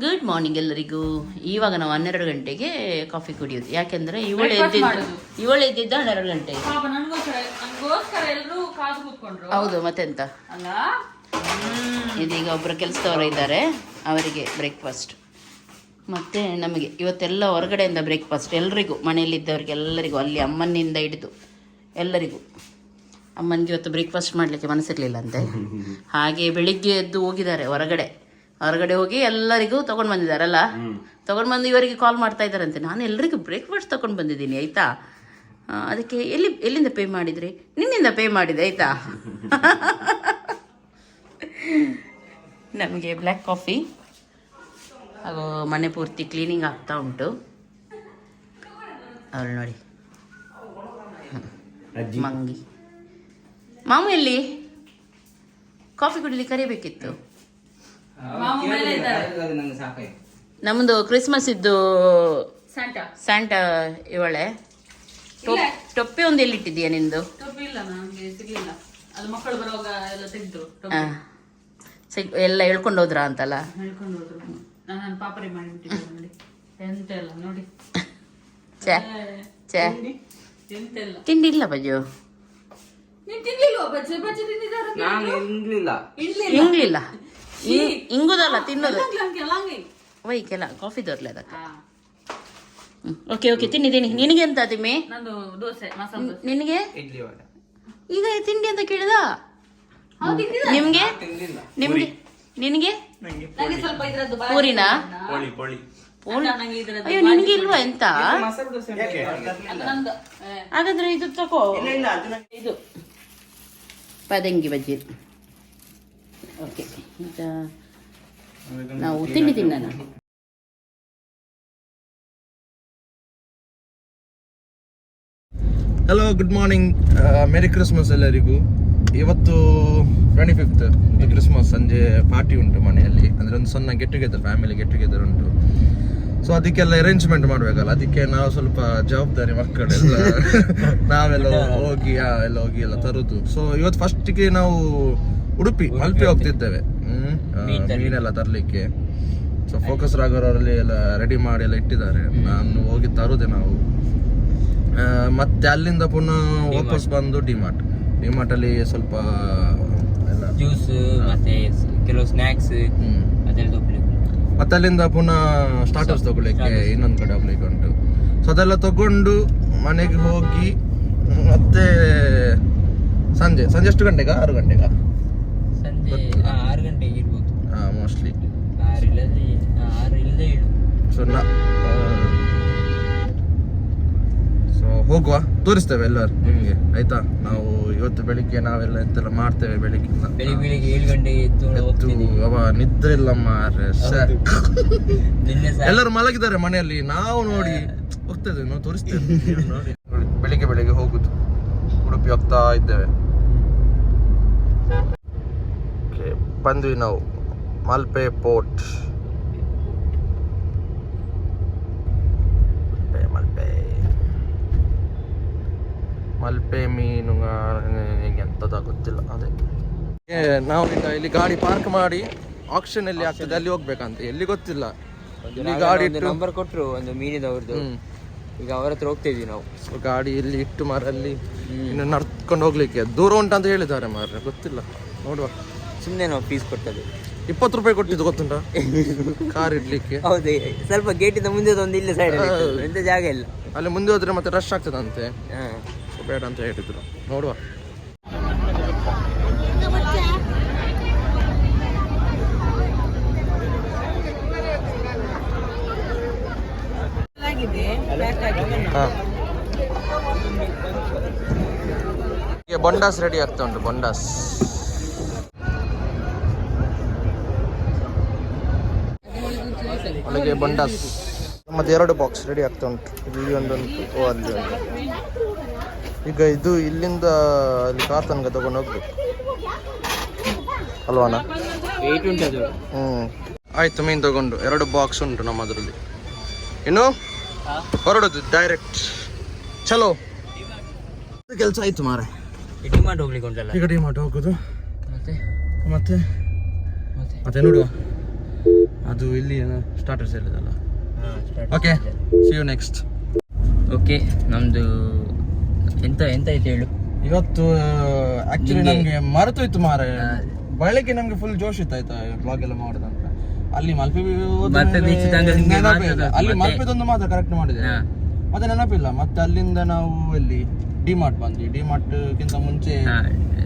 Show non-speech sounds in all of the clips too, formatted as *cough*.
Good morning ಎಲ್ಲರಿಗೂ. ಇವಾಗ ನಾವು ಹನ್ನೆರಡು ಗಂಟೆಗೆ ಕಾಫಿ ಕುಡಿಯೋದು. ಯಾಕೆಂದ್ರೆ ಇವಳು ಎದ್ದಿದ್ದು ಇವಳು ಎದ್ದಿದ್ದ ಹನ್ನೆರಡು ಗಂಟೆ. ಪಾಪ ನನ್ಗೋಸ್ಕರ ನನ್ಗೋಸ್ಕರ ಎಲ್ರು ಕಾದು ಕೂತ್ಕೊಂಡ್ರು. ಹೌದು ಮತ್ತೆಂತ? ಅಲ್ಲ? ಇದೀಗ ಒಬ್ಬರು ಕೆಲಸದವರು ಇದ್ದಾರೆ. ಅವರಿಗೆ ಬ್ರೇಕ್ಫಾಸ್ಟ್ ಮತ್ತೆ ನಮಗೆ ಇವತ್ತೆಲ್ಲ ಹೊರಗಡೆಯಿಂದ ಬ್ರೇಕ್ಫಾಸ್ಟ್ ಎಲ್ರಿಗೂ ಮನೆಯಲ್ಲಿದ್ದವ್ರಿಗೆ ಎಲ್ಲರಿಗೂ ಅಲ್ಲಿ ಅಮ್ಮನಿಂದ ಹಿಡಿದು ಎಲ್ಲರಿಗೂ. ಅಮ್ಮನಿಗೆ ಇವತ್ತು ಬ್ರೇಕ್ಫಾಸ್ಟ್ ಮಾಡಲಿಕ್ಕೆ ಮನಸ್ಸಿರಲಿಲ್ಲ ಅಂತೆ. *laughs* ಹಾಗೆ ಬೆಳಿಗ್ಗೆ ಎದ್ದು ಹೋಗಿದ್ದಾರೆ ಹೊರಗಡೆ. ಹೊರಗಡೆ ಹೋಗಿ ಎಲ್ಲರಿಗೂ ತೊಗೊಂಡು ಬಂದಿದ್ದಾರಲ್ಲ ತೊಗೊಂಡು ಬಂದು ಇವರಿಗೆ ಕಾಲ್ ಮಾಡ್ತಾ ಇದ್ದಾರಂತೆ. ನಾನು ಎಲ್ಲರಿಗೂ ಬ್ರೇಕ್ಫಾಸ್ಟ್ ತೊಗೊಂಡು ಬಂದಿದ್ದೀನಿ ಆಯಿತಾ? ಅದಕ್ಕೆ ಎಲ್ಲಿ ಎಲ್ಲಿಂದ ಪೇ ಮಾಡಿದ್ರಿ? ನಿನ್ನಿಂದ ಪೇ ಮಾಡಿದೆ ಆಯಿತಾ? ನಮಗೆ ಬ್ಲ್ಯಾಕ್ ಕಾಫಿ ಹಾಗೂ ಮನೆ ಪೂರ್ತಿ ಕ್ಲೀನಿಂಗ್ ಆಗ್ತಾ ಉಂಟು. ಅವಳು ನೋಡಿ. ಮಂಗಿ. ಮಾಮೂಲಿ ಎಲ್ಲಿ? ಕಾಫಿ ಕುಡಿಲಿ ಕರಿಬೇಕಿತ್ತು. ನಮ್ಮದು ಕ್ರಿಸ್ಮಸ್ ಇದ್ದು ಸ್ಯಾಂಟ ಇವಳೆ. ಟೊಪ್- ಟೊಪ್ಪಿ ಒಂದು ಎಲ್ಲಿಟ್ಟಿದ್ದೀಯಾ ನಿಂದು? ಟೊಪ್ಪಿ ಇಲ್ಲ ನನಗೆ ಸಿಗ್ಲಿಲ್ಲ. ಅದು ಮಕ್ಕಳು ಬರುವಾಗ ಎಲ್ಲ ತೆಗೆದ್ರು ಆ, ಎಲ್ಲ ಹೇಳ್ಕೊಂಡು ಹೋದ್ರ ಅಂತಲ್ಲ? ತಿಂಡಿ? ಇಲ್ಲ. ಬಜ್ಜು? ಇಂಗ್ಲಿಲ್ಲ ಇಂಗುದಲ್ಲ ತಿನ್ನೋದು. ವೈ ಕೆಲ ವೈಕೆಲ್ಲ ಕಾಫಿ ದೊರ್ಲೆ ಅದಕ್ಕೆ. ಓಕೆ ಓಕೆ ತಿನ್ನಿದ್ದೀನಿ. ನಿನಗೆ ಎಂತ ತಿಮ್ಮಿ? ನಂದು ದೋಸೆ ಮಸಾಲೆ ದೋಸೆ. ನಿನಗೆ? ಈಗ ತಿಂಡಿ ಅಂತ ಕೇಳಿದ? ನಿಮ್ಗೆ? ನಿಮ್ಗೆ? ನಿನಗೆ? ಪೂರಿನಾ? ಅಯ್ಯೋ ನಿನ್ಗೆ ಇಲ್ವಾ ಎಂತ? ಮಸಾಲೆ ದೋಸೆ ಅದು ನಂದು. ಹಾಗಾದ್ರೆ ಇದು ತಗೋ ಇದು. ಪದಂಗಿ ಬಜ್ಜಿ. ಓಕೆ ಈಗ ನಾವು ತಿಂಡಿ ತಿನ್ನೋಣ. Hello good morning merry Christmas ಎಲ್ಲರಿಗೂ. ಇವತ್ತು ಟ್ವೆಂಟಿ ಫಿಫ್ತ್ ಕ್ರಿಸ್ಮಸ್ ಸಂಜೆ ಪಾರ್ಟಿ ಉಂಟು ಮನೆಯಲ್ಲಿ. ಅಂದರೆ ಒಂದು ಸಣ್ಣ get together family get together ಉಂಟು. ಸೊ ಅದಕ್ಕೆಲ್ಲ ಅರೇಂಜ್ಮೆಂಟ್ ಮಾಡಬೇಕಲ್ಲ. ಅದಕ್ಕೆ ನಾವು ಸ್ವಲ್ಪ ಜವಾಬ್ದಾರಿ ಮಕ್ಕಳೆಲ್ಲ *laughs* ನಾವೆಲ್ಲ ಹೋಗಿ ಆ, ಎಲ್ಲ ಹೋಗಿ ಎಲ್ಲ ತರೋದು. ಸೊ ಇವತ್ತು ಫಸ್ಟಿಗೆ ನಾವು ಉಡುಪಿ ಮಲ್ಪೆ ಹೋಗ್ತಿದ್ದೇವೆ. ಹ್ಮ್ ಮೀನೆಲ್ಲ ತರಲಿಕ್ಕೆ. ಸೊ ಫೋಕಸ್ ರಾಘವರಲ್ಲಿ ಎಲ್ಲ ರೆಡಿ ಮಾಡಿ ಎಲ್ಲ ಇಟ್ಟಿದ್ದಾರೆ. ನಾನು ಹೋಗಿ ತರುದೆ ನಾವು. ಮತ್ತೆ ಅಲ್ಲಿಂದ ಪುನಃ ವಾಪಸ್ ಬಂದು ಡಿಮಾರ್ಟ್ ಡಿಮಾರ್ಟ್ ಅಲ್ಲಿ ಸ್ವಲ್ಪ ಎಲ್ಲ ಜ್ಯೂಸ್ ಮತ್ತೆ ಕೆಲವು ಸ್ನಾಕ್ಸ್ ಹ್ಮ್. ಅದೆಲ್ಲ ಮತ್ತೆ ಅಲ್ಲಿಂದ ಪುನಃ ಸ್ಟಾರ್ಟರ್ಸ್ ತಗೊಳ್ಳಿಕ್ಕೆ ಇನ್ನೊಂದು ಕಡೆ ಹೋಗ್ಲಿಕ್ಕೆ ಉಂಟು. ಸೊ ಅದೆಲ್ಲ ತಗೊಂಡು ಮನೆಗೆ ಹೋಗಿ ಮತ್ತೆ ಸಂಜೆ ಸಂಜೆ ಎಷ್ಟು ಗಂಟೆಗ? ಆರು ಗಂಟೆಗ ಸಂಜೆ ಆ, ಆರು ಗಂಟೆಗೆ ಇರ್ಬೋದು ಹಾ ಮೋಸ್ಟ್ಲಿ ಆರು ಇಲ್ಲದೆ ಆರು ಇಲ್ಲದೆ ಏಳು ಸೊ ನಾ ಸೊ ಹೋಗುವ ತೋರಿಸ್ತೇವೆ ಎಲ್ಲರೂ ನಿಮಗೆ ಆಯ್ತಾ? ನಾವು ಇವತ್ತು ಬೆಳಿಗ್ಗೆ ನಾವೆಲ್ಲ ಎಂತೆಲ್ಲ ಮಾಡ್ತೇವೆ ಬೆಳಿಗ್ಗೆ ಏಳು ಗಂಟೆಗೆ ಎದ್ದು ಅವ ನಿದ್ರೆ ಇಲ್ಲ ಮಾರ್ರೆ ಎಲ್ಲರೂ ಮಲಗಿದ್ದಾರೆ ಮನೆಯಲ್ಲಿ ನಾವು ನೋಡಿ ಹೋಗ್ತೇವೆ ನಾವು ತೋರಿಸ್ತೇವೆ ನೋಡಿ. ಬೆಳಿಗ್ಗೆ ಬೆಳಿಗ್ಗೆ ಹೋಗುದು ಉಡುಪಿ ಹೋಗ್ತಾ ಇದ್ದೇವೆ. ಬಂದ್ವಿ ನಾವು ಮಲ್ಪೆ ಪೋರ್ಟ್ ಮಲ್ಪೆ ಮಲ್ಪೆ ಮಲ್ಪೆ ಮೀನು ಎಂತದ ಗೊತ್ತಿಲ್ಲ ಅದೇ. ಏ, ನಾವು ಈಗ ಇಲ್ಲಿ ಗಾಡಿ ಪಾರ್ಕ್ ಮಾಡಿ ಆಕ್ಷನ್ ಎಲ್ಲಿ ಆಗ್ತದೆ ಅಲ್ಲಿ ಹೋಗ್ಬೇಕಂತ. ಎಲ್ಲಿ ಗೊತ್ತಿಲ್ಲ. ಇಲ್ಲಿ ಗಾಡಿ ನಂಬರ್ ಕೊಟ್ರು ಒಂದು ಮೀನಿದವ್ರದ್ದು ಈಗ ಅವರ ಹತ್ರ ಹೋಗ್ತಾ ಇದ್ವಿ ನಾವು ಗಾಡಿ ಇಲ್ಲಿ ಇಟ್ಟು ಮಾರಲ್ಲಿ ಇನ್ನು ನಡ್ಕೊಂಡು ಹೋಗ್ಲಿಕ್ಕೆ. ದೂರ ಅಂತ ಹೇಳಿದ್ದಾರೆ ಮಾರ್ರೆ ಗೊತ್ತಿಲ್ಲ. ನೋಡುವ. ಸುಮ್ಮನೆ ನಾವು ಫೀಸ್ ಕೊಟ್ಟದ್ದು. ಇಪ್ಪತ್ತು ರೂಪಾಯಿ ಕೊಟ್ಟಿದ್ದು ಗೊತ್ತುಂಟ? ಕಾರ್ ಇಡ್ಲಿಕ್ಕೆ. ಹೌದು ಸ್ವಲ್ಪ ಗೇಟಿಂದ ಮುಂದೆ ಒಂದು ಇಲ್ಲ ಸೈಡ್ ಎಂತ ಜಾಗ ಇಲ್ಲ. ಅಲ್ಲಿ ಮುಂದೆ ಹೋದ್ರೆ ಮತ್ತೆ ರಶ್ ಆಗ್ತದಂತೆ. ಬೇಡ ಅಂತ ಹೇಳಿದ್ರು. ನೋಡುವ. ಬೊಂಡಾಸ್ ರೆಡಿ ಆಗ್ತಾ ಉಂಟು ಬೊಂಡಾಸ್ ಒಳಗೆ ಬೊಂಡಾಸ್ ಮತ್ತೆ ಎರಡು ಬಾಕ್ಸ್ ರೆಡಿ ಆಗ್ತಾ ಉಂಟು. ಇಲ್ಲಿ ಒಂದೊಂದು ಅಲ್ಲಿ ಒಂದು. ಈಗ ಇದು ಇಲ್ಲಿಂದ ಅಲ್ಲಿ ಕಾರ್ ತನಕ ತಗೊಂಡು ಹೋಗ್ಬೇಕು. ಅಲ್ವಾನ ಹ್ಮ್. ಆಯ್ತು ಮೀನ್ ತಗೊಂಡು. ಎರಡು ಬಾಕ್ಸ್ ಉಂಟು ನಮ್ಮದ್ರಲ್ಲಿ. ಇನ್ನು? ಹೊರಡುದು ಡೈರೆಕ್ಟ್ ಚಲೋ. ಕೆಲಸ ಆಯ್ತು ಮಾರೆ. ಡಿಮಾಂಡ್ ಹೋಗ್ಲಿಕ್ಕೆ ಉಂಟಲ್ಲ? ಈಗ ಡಿಮಾರ್ಟ್ ಹೋಗುದು. ಮತ್ತೆ? ಮತ್ತೆ? ಮತ್ತೆ? ಮತ್ತೆ ನೋಡುವ. ಅದು ಇಲ್ಲಿ ಸ್ಟಾರ್ಟರ್ಸ್ ಹೇಳಿದಲ್ಲ okay see you next okay ನಮ್ದು ಎಂತ ಎಂತ ಆಯ್ತು ಹೇಳು. ಇವತ್ತು ಆಕ್ಚುಲಿ ನಮಗೆ ಮರೆತೋಯ್ತು ಮಾರೆ. ಬೆಳಗ್ಗೆ ನಮ್ಗೆ ಫುಲ್ ಜೋಶ್ ಇತ್ತು ಆಯ್ತಾ ಬ್ಲಾಗ್ ಎಲ್ಲ ಮಾಡುದಂತ. ಅಲ್ಲಿ ಮಲ್ಪೆ ಅಲ್ಲಿ ಮಲ್ಪೆದೊಂದು ಮಾತ್ರ ಕರೆಕ್ಟ್ ಮಾಡಿದೆ. ಮತ್ತೆ ನೆನಪಿಲ್ಲ ಮತ್ತೆ ಅಲ್ಲಿಂದ ನಾವು ಅಲ್ಲಿ ಡಿಮಾರ್ಟ್ ಬಂದ್ವಿ. ಡಿಮಾರ್ಟ್ ಗಿಂತ ಮುಂಚೆ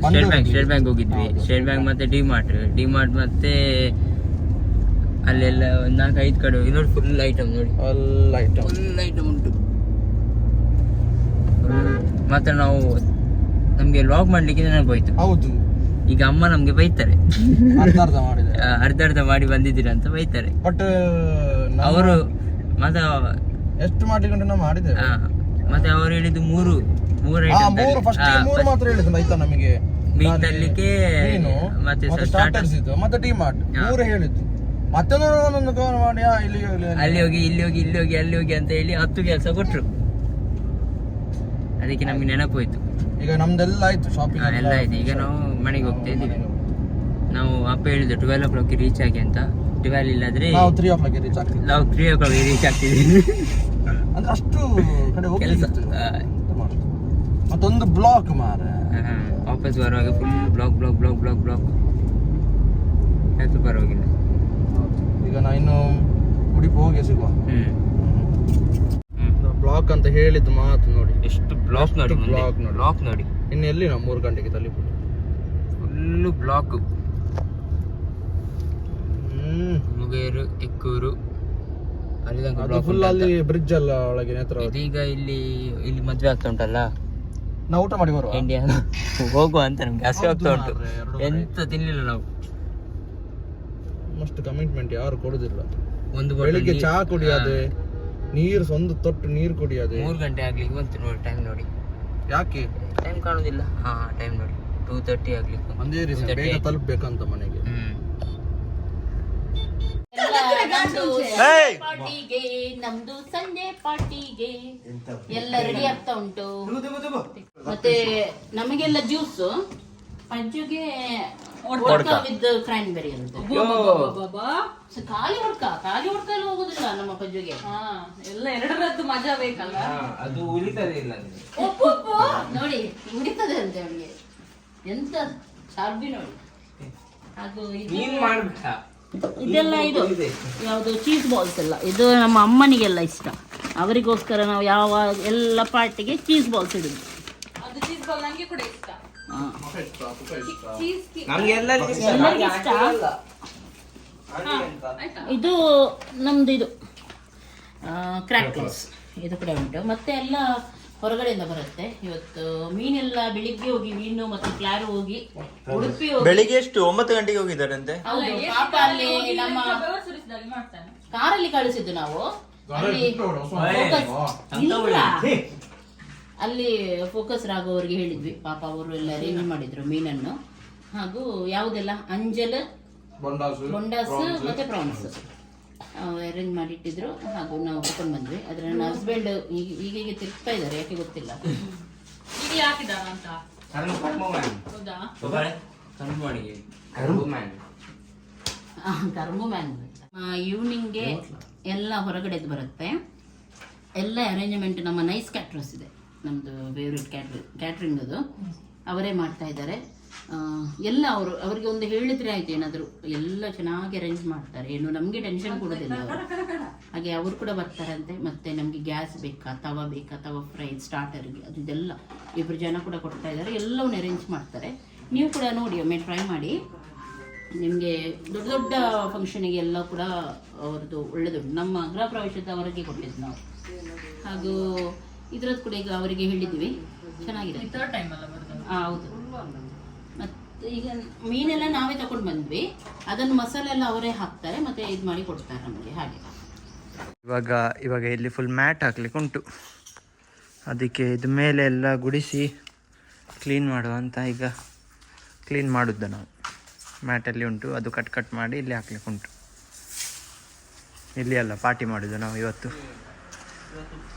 ಸ್ಟೇಟ್ ಬ್ಯಾಂಕ್ ಸ್ಟೇಟ್ ಬ್ಯಾಂಕ್ ಹೋಗಿದ್ವಿ. ಸ್ಟೇಟ್ ಬ್ಯಾಂಕ್ ಮತ್ತೆ ಡಿ ಮಾರ್ಟ್ ಡಿ ಮಾರ್ಟ್ ಮತ್ತೆ ಅಲ್ಲೆಲ್ಲ ಒಂದ್ ನಾಲ್ಕು ಐದು ಕಡೆ ನೋಡಿ ಫುಲ್ ಐಟಮ್ ನೋಡಿ. ಫುಲ್ ಐಟಮ್ ಫುಲ್ ಐಟಮ್ ಉಂಟು. ಮತ್ತೆ ನಾವು ನಮ್ಗೆ ಲಾಗ್ ಮಾಡ್ಲಿಕ್ಕೆ ನೆನಪೋಯ್ತು ಹೌದು. ಈಗ ಅಮ್ಮ ನಮ್ಗೆ ಬೈತಾರೆ. ಅರ್ಧ ಅರ್ಧ ಮಾಡಿದೆ ಅರ್ಧ ಅರ್ಧ ಮಾಡಿ ಬಂದಿದ್ದೀರಾ ಅಂತ ಬೈತಾರೆ. ಬಟ್ ಅವರು ಮತ್ತೆ ಎಷ್ಟು ಮಾಡ್ಲಿಕ್ಕೆ ನಾವು ಮಾಡಿದ್ದೇವೆ. ಮತ್ತೆ ಅವರು ಹೇಳಿದ್ದು ಮೂರು ಮೂರು ಮೂರು ಮಾತ್ರ ಹೇಳಿದ್ರು ಆಯ್ತಾ ನಮಗೆ. ಮೀನ್ ತರಲಿಕ್ಕೆ ಮತ್ತೆ ಮತ್ತೆ. ಸ್ಟಾರ್ಟರ್ಸ್ ಇತ್ತು ಮತ್ತೆ ಡಿಮಾರ್ಟ್ ಹಾ. ಮೂರು ಹೇಳಿದ್ದು. ಮತ್ತೊಂದು ಒಂದೊಂದು ಕವರ್ ಮಾಡಿ ಇಲ್ಲಿ ಹೋಗ್ಲಿ, ಅಲ್ಲಿ ಹೋಗಿ. ಇಲ್ಲಿ ಹೋಗಿ ಇಲ್ಲಿ ಹೋಗಿ ಅಲ್ಲಿ ಹೋಗಿ ಅಂತ ಹೇಳಿ ಹತ್ತು ಕೆಲಸ ಕೊಟ್ರು. ಅದಕ್ಕೆ ನಮ್ಗೆ ನೆನಪೋಯ್ತು. ಈಗ ನಮ್ದೆಲ್ಲ ಆಯ್ತು ಶಾಪಿಂಗ್ ಎಲ್ಲ ಆಯ್ತು. ಈಗ ನಾವು ಮನೆಗೆ ಹೋಗ್ತಾ ಇದ್ದೀವಿ. ನಾವು ಅಪ್ಪ ಹೇಳಿದ್ದು ಟ್ವೆಲ್ ಓ ಕ್ಲಾಕ್ ರೀಚ್ ಆಗಿ ಅಂತ. ಟ್ವೆಲ್ ಇಲ್ಲಾದ್ರೆ ನಾವು ತ್ರೀ ಓ ಕ್ಲಾಕ್ ರೀಚ್ ಆಗ್ತೀವಿ. ನಾವು ತ್ರೀ ಓ ಕ್ಲಾಕ್ ರೀಚ್ ಆಗ್ತಿದ್ದೀವಿ ಅಂದ್ರೆ ಅಷ್ಟು ಕಡೆ ಕೆಲಸ. ಮತ್ತೊಂದು ಬ್ಲಾಕ್ ಮಾರ ವಾಪಸ್ ಬರುವಾಗ full block block block block block ಆಯ್ತು ಪರವಾಗಿಲ್ಲ. ಈಗ ನಾ ಇನ್ನು ಉಡುಪಿ ಹೋಗಿ ಸಿಗುವ. ಬ್ಲಾಕ್ ಅಂತ ಹೇಳಿದ್ದು ಮಾತು ನೋಡಿ. ಎಷ್ಟು ಬ್ಲಾಕ್ ನೋಡಿ ಬ್ಲಾಕ್ ನೋಡಿ. ಬ್ಲಾಕ್ ನೋಡಿ. ಇನ್ನು ಎಲ್ಲಿ ನಾವು ಮೂರು ಗಂಟೆಗೆ ತಲುಪುದು? Full block ಮುಗೇರು Ekkur. ಅಲ್ಲಿ ಫುಲ್ ಅಲ್ಲಿ ಬ್ರಿಡ್ಜ್ ಅಲ್ಲ ಒಳಗೆ ನೇತ್ರ ಇದೀಗ ಇಲ್ಲಿ ಇಲ್ಲಿ ಮದ್ವೆ ಆಗ್ತಾ ಉಂಟಲ್ಲ? ನಾವು ಊಟ ಮಾಡಿ ಬರುವ? ಇಂಡಿಯಾ ಹೋಗುವ ಅಂತ ನಮ್ಗೆ ಹಸಿ ಆಗ್ತಾ ಉಂಟು. ಎಂತ ತಿನ್ನಲಿಲ್ಲ ನಾವು. ಅಷ್ಟು ಕಮಿಟ್ಮೆಂಟ್ ಯಾರು ಕೊಡುದಿಲ್ಲ. ಒಂದು ಬೆಳಿಗ್ಗೆ ಚಹಾ ಕುಡಿಯೋದೆ. ನೀರು ಒಂದು ತೊಟ್ಟು ನೀರು ಕುಡಿಯೋದು. ಮೂರು ಗಂಟೆ ಆಗ್ಲಿಕ್ಕೆ ಬಂತು ನೋಡಿ ಟೈಮ್ ನೋಡಿ. ಯಾಕೆ? ಟೈಮ್ ಕಾಣುದಿಲ್ಲ. ಹಾ ಟೈಮ್ ನೋಡಿ. ಟೂ ತರ್ಟಿ ಆಗ್ಲಿಕ್ಕೆ ಬಂತು. ಒಂದೇ ರೀಸನ್ 2:30 ಬೇಗ. ತಲುಪಬೇಕಂತ ಮನೆಗೆ. ಹ್ಮ್ ಪಾರ್ಟಿಗೆ ನಮ್ದು ಸಂಜೆ ಪಾರ್ಟಿಗೆ. ಎಲ್ಲ ರೆಡಿ ಆಗ್ತಾ ಉಂಟು. ಮತ್ತೆ ನಮಗೆಲ್ಲ ಜ್ಯೂಸ್ ಪಂಚುಗೆ ವಿತ್ ಕ್ರಾನ್ಬೆರಿ ಅಂತ ಬಾಬಾ ಸೊ ಖಾಲಿ ಹೊಡ್ಕ ಖಾಲಿ ಹೊಡ್ಕ ಎಲ್ಲ ಹೋಗುದಿಲ್ಲ ನಮ್ಮ ಪಂಜುಗೆ ಹಾ ಎಲ್ಲ ಎರಡರದ್ದು ಮಜಾ ಬೇಕಲ್ಲ ಅದು ಉಳಿತದೆ ಇಲ್ಲ ನೋಡಿ ಉಡಿತದೆ ಅಂತೆ ಅವನಿಗೆ. ಎಂತ ಶಾರ್ಬಿ ನೋಡಿ. ಹಾಗೂ ಇದು- ನೀನ್ ಮಾಡ್ಬೇಡ. ಇದೆಲ್ಲ ಇದು ಯಾವುದು ಚೀಸ್ ಬಾಲ್ಸ್ ಎಲ್ಲ. ಇದು ನಮ್ಮ ಅಮ್ಮನಿಗೆಲ್ಲ ಇಷ್ಟ. ಅವರಿಗೋಸ್ಕರ ನಾವು ಯಾವ ಎಲ್ಲ ಪಾರ್ಟಿಗೆ ಚೀಸ್ ಬಾಲ್ಸ್ ಇಡುದು. ಅದು ಚೀಸ್ ಬಾಲ್ ನಂಗೆ ಕೂಡ ಇಷ್ಟ. ಇದು ನಮ್ದು ಇದು. ಕ್ರ್ಯಾಕರ್ಸ್ ಇದು ಕೂಡ ಉಂಟು. ಮತ್ತೆ ಎಲ್ಲ ಹೊರಗಡೆಯಿಂದ ಬರುತ್ತೆ. ಇವತ್ತು ಮೀನೆಲ್ಲ ಬೆಳಿಗ್ಗೆ ಹೋಗಿ ಮೀನು ಮತ್ತೆ ಕ್ಲಾರು ಹೋಗಿ ಉಡುಪಿ ಹೋಗಿ ಬೆಳಿಗ್ಗೆ ಎಷ್ಟು? ಒಂಬತ್ತು ಗಂಟೆಗೆ ಹೋಗಿದ್ದಾರಂತೆ? ಹೌದು ಪಾಪ ಅಲ್ಲಿ ನಮ್ಮ ಬೆವರು ಸುರಿಸಿದಾಗ ಮಾಡ್ತಾನೆ. ಕಾರಲ್ಲಿ ಕಳಿಸಿದ್ದು ನಾವು. ಅಲ್ಲಿ ಫೋಕಸ್ ರಾಘವರಿಗೆ ಹೇಳಿದ್ವಿ. ಪಾಪ ಅವರು ಎಲ್ಲ ಅರೇಂಜ್ ಮಾಡಿದ್ರು ಮೀನನ್ನು. ಹಾಗೂ ಯಾವುದೆಲ್ಲ? ಅಂಜಲ್ ಬೊಂಡಾಸ್ ಮತ್ತೆ ಪ್ರಾನ್ಸ್. ಅರೇಂಜ್ ಮಾಡಿಟ್ಟಿದ್ರು. ಹಾಗೂ ನಾವು ಕರ್ಕೊಂಡು ಬಂದ್ವಿ. ಅದ್ರ ನನ್ನ ಹಸ್ಬೆಂಡ್ ಈಗ ಈಗೀಗ ತಿರುಗ್ತಾ ಇದ್ದಾರೆ. ಯಾಕೆ ಗೊತ್ತಿಲ್ಲ. ಈಗ ಅಂತ? ಹೌದಾ. ಕರ್ಮು. ಮ್ಯಾನ್ ಈವ್ನಿಂಗ್ಗೆ ಎಲ್ಲ ಹೊರಗಡೆದು ಬರುತ್ತೆ. ಎಲ್ಲ ಅರೇಂಜ್ಮೆಂಟ್ ನಮ್ಮ ನೈಸ್ ಕ್ಯಾಟ್ರಸ್ ಇದೆ. ನಮ್ಮದು ಫೇವ್ರೆಟ್ ಕ್ಯಾಟ್ರಿ ಕ್ಯಾಟ್ರಿಂಗ್ ಅದು. ಅವರೇ ಮಾಡ್ತಾ ಇದ್ದಾರೆ. ಎಲ್ಲ ಅವರು ಅವರಿಗೆ ಒಂದು ಹೇಳಿದ್ರೆ ಆಯ್ತು ಏನಾದರೂ. ಎಲ್ಲ ಚೆನ್ನಾಗಿ ಅರೇಂಜ್ ಮಾಡ್ತಾರೆ. ಏನು ನಮಗೆ ಟೆನ್ಷನ್ ಕೊಡೋದಿಲ್ಲ ಅವರು. ಹಾಗೆ ಅವರು ಕೂಡ ಬರ್ತಾರಂತೆ. ಮತ್ತೆ ನಮಗೆ ಗ್ಯಾಸ್ ಬೇಕಾ ತವ ಬೇಕಾ ತವ ಫ್ರೈ ಸ್ಟಾರ್ಟರ್ಗೆ ಅದು ಇದೆಲ್ಲ. ಇಬ್ಬರು ಜನ ಕೂಡ ಕೊಡ್ತಾ ಇದ್ದಾರೆ. ಎಲ್ಲವನ್ನು ಅರೇಂಜ್ ಮಾಡ್ತಾರೆ. ನೀವು ಕೂಡ ನೋಡಿ ಒಮ್ಮೆ ಟ್ರೈ ಮಾಡಿ. ನಿಮಗೆ ದೊಡ್ಡ ದೊಡ್ಡ ಫಂಕ್ಷನಿಗೆ ಎಲ್ಲ ಕೂಡ ಅವ್ರದ್ದು ಒಳ್ಳೆಯದು ನಮ್ಮ ಗೃಹ ಪ್ರವೇಶದವರಿಗೆ ಕೊಟ್ಟಿದ್ದು ನಾವು. ಹಾಗೂ ಇದ್ರದ್ದು ಕೂಡ ಈಗ ಅವರಿಗೆ ಹೇಳಿದ್ದೀವಿ. ಚೆನ್ನಾಗಿದೆ. ಥರ್ಡ್ ಟೈಮ್ ಅಲ್ಲ ಬರೋದು ಆ, ಹೌದು. ಮತ್ತೆ ಈಗ ಮೀನೆಲ್ಲ ನಾವೇ ತಗೊಂಡು ಬಂದ್ವಿ. ಅದನ್ನು ಮಸಾಲೆ ಎಲ್ಲ ಅವರೇ ಹಾಕ್ತಾರೆ ಮತ್ತೆ ಇದು ಮಾಡಿ ಕೊಡ್ತಾರೆ ನಮಗೆ ಹಾಗೆ. ಇವಾಗ ಇವಾಗ ಇಲ್ಲಿ ಫುಲ್ ಮ್ಯಾಟ್ ಹಾಕ್ಲಿಕ್ಕೆ ಉಂಟು. ಅದಕ್ಕೆ ಇದು ಮೇಲೆ ಎಲ್ಲ ಗುಡಿಸಿ ಕ್ಲೀನ್ ಮಾಡುವ ಅಂತ ಈಗ ಕ್ಲೀನ್ ಮಾಡುದ ನಾವು. ಮ್ಯಾಟಲ್ಲಿ ಉಂಟು ಅದು ಕಟ್ ಕಟ್ ಮಾಡಿ ಇಲ್ಲಿ ಹಾಕ್ಲಿಕ್ಕೆ ಉಂಟು. ಇಲ್ಲಿ ಅಲ್ಲ ಪಾರ್ಟಿ ಮಾಡಿದ್ದು ನಾವು ಇವತ್ತು.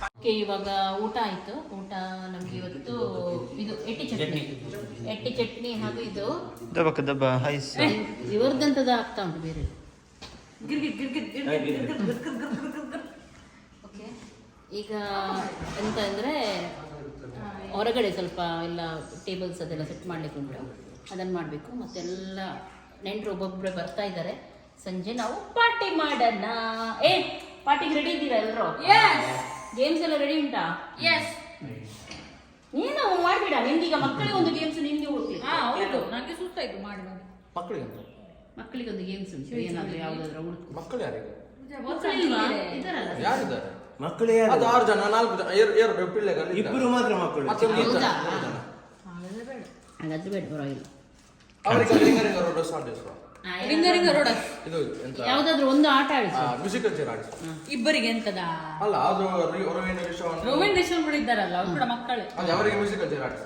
ಓಕೆ ಇವಾಗ ಊಟ ಆಯ್ತು. ಊಟ ನಮ್ಗೆ ಇವತ್ತು ಇದು ಎಟ್ಟಿ ಚಟ್ನಿ. ಎಟ್ಟಿ ಚಟ್ನಿ ಹಾಗೂ ಇದು ದಬಕ ದಬ್ಬ ಹೈಸ್ ಇವರದಂತದ ಆಗ್ತಾ ಉಂಟು ಬೇರೆ. ಓಕೆ ಈಗ ಎಂತ ಅಂದರೆ ಹೊರಗಡೆ ಸ್ವಲ್ಪ ಎಲ್ಲ ಟೇಬಲ್ಸ್ ಅದೆಲ್ಲ ಸೆಟ್ ಮಾಡ್ಲಿಕ್ಕೆ ಉಂಟು. ಅದನ್ನ ಮಾಡಬೇಕು. ಮತ್ತೆಲ್ಲ ನೆಂಟರು ಒಬ್ಬೊಬ್ಬರೇ ಬರ್ತಾ ಇದ್ದಾರೆ. ಸಂಜೆ ನಾವು ಪಾರ್ಟಿ ಮಾಡೋಣ. ಏ ಪಾರ್ಟಿಗೆ ರೆಡಿ ಇದ್ದೀರಾ ಎಲ್ಲರೂ ಗೇಮ್ಸ್ ಎಲ್ಲ ರೆಡಿ ಉಂಟಾ? ಎಸ್ ನೀನು ಮಾಡ್ಬೇಡ. ನಿನ್ಗೀಗ ಮಕ್ಕಳಿಗೆ ಒಂದು ಗೇಮ್ಸ್ ನಿನ್ಗೆ ಹಾ ಹೌದು. ನನಗೆ ಸುಸ್ತಾಯ್ತು ಮಾಡಿ ಮಾಡಿ ಮಕ್ಕಳಿಗೆ ಮಕ್ಕಳಿಗೆ ಒಂದು ಗೇಮ್ಸ್ ಉಂಟು. ಏನಾದರೂ ಯಾವ್ದಾದ್ರು ಹುಡುಕು ಮಕ್ಕಳು ಯಾರಿಗೆ? ಯಾರಿದ್ದಾರೆ? ಮಕ್ಕಳು ಅದು ಆರು ಜನ ನಾಲ್ಕು ಜನ ಏರ್ ಏರ್ ಪಿಳ್ಳೆಗಳು ಇಬ್ಬರು ಮಾತ್ರ ಮಕ್ಕಳು. ಹಾಗಾದ್ರೆ ಬೇಡ. ಪರವಾಗಿಲ್ಲ. ಅವರಿಗೆ ಲಿಂಗರಿಂಗ ರೋಡ್ ಸಾಧ್ಯ ರಿಂಗ ರಿಂಗ ರೋಡಸ್ ಇದು ಎಂತ? ಯಾವುದಾದ್ರೂ ಒಂದು ಆಟ ಆಡಿಸು. ಮ್ಯೂಸಿಕಲ್ ಚೇರ್ ಆಡಿಸಿ. ಇಬ್ಬರಿಗೆ ಎಂತದ? ಅಲ್ಲ ಅದು ರೋವಿನ್ ರಿಷನ್ ರೋವಿನ್ ರಿಷನ್ ಕೂಡ ಇದ್ದಾರಲ್ಲ ಅವ್ರು ಕೂಡ ಮಕ್ಕಳೇ. ಅದು ಅವರಿಗೆ ಮ್ಯೂಸಿಕಲ್ ಚೇರ್ ಆಡಿಸು.